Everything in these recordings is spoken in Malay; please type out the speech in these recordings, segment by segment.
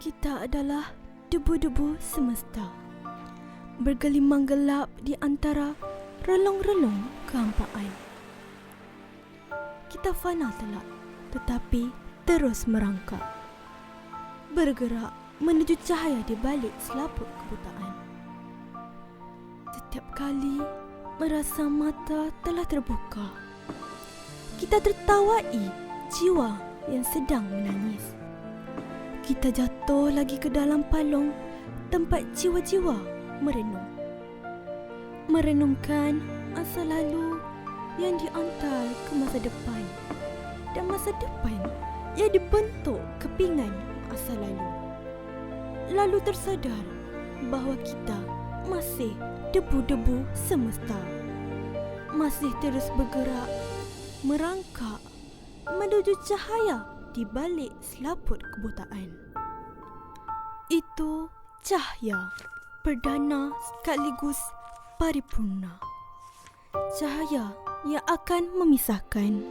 Kita adalah debu-debu semesta. Bergelimang gelap di antara relung-relung kehampaan. Kita fana telak tetapi terus merangkak. Bergerak menuju cahaya di balik selaput kebutaan. Setiap kali merasa mata telah terbuka, kita tertawai jiwa yang sedang menangis. Kita jatuh lagi ke dalam palung tempat jiwa-jiwa merenung. Merenungkan masa lalu yang diantar ke masa depan dan masa depan yang dibentuk kepingan masa lalu. Lalu tersadar bahawa kita masih debu-debu semesta. Masih terus bergerak, merangkak menuju cahaya di balik selaput kebutaan. Itu cahaya perdana sekaligus paripurna. Cahaya yang akan memisahkan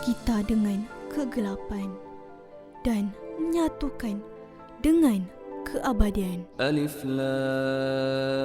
kita dengan kegelapan dan menyatukan dengan keabadian. Alif Lam